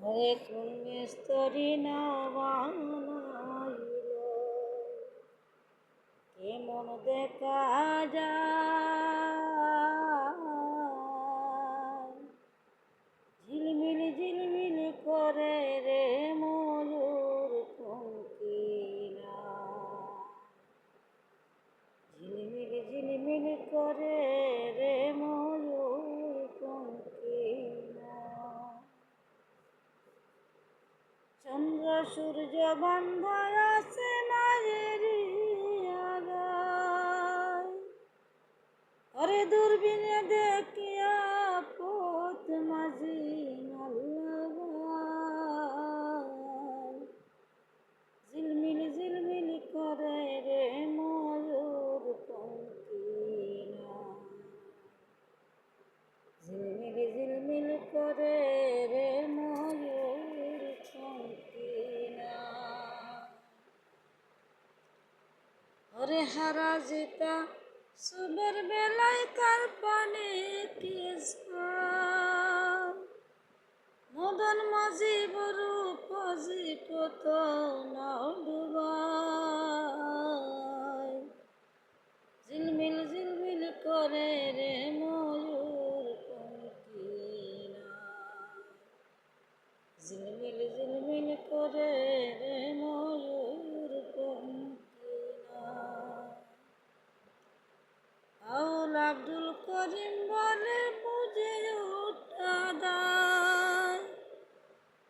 হরে কোন স্তরী বানাইল কেমন দেখা যায়? সূর্য বান্ধায় আছে মায়ের আরে দূরবীনে ওরে হারা যেতা সুবের বেলায় কার পানে কেসার মদন মাঝি বড় পাজি কত নাও ডুবাই ঝিলমিল ঝিলমিল করে রে ময়ূর ঝিলমিল আব্দুল করিম বলে বুঝে উঠা দায়।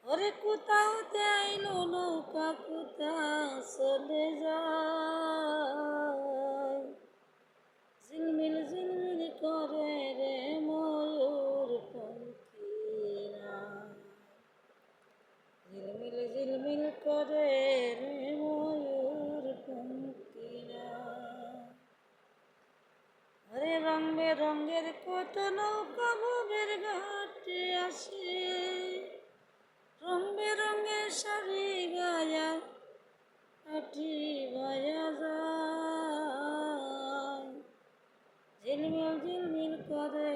ওরে কোথাও যাইল নৌকা কোথা রঙে রঙের কত নৌকা ভবের ঘাটে আসে। রং বেরঙের শাড়ি গায়া আটি বাজা যায়। ঝিলমিল ঝিলমিল করে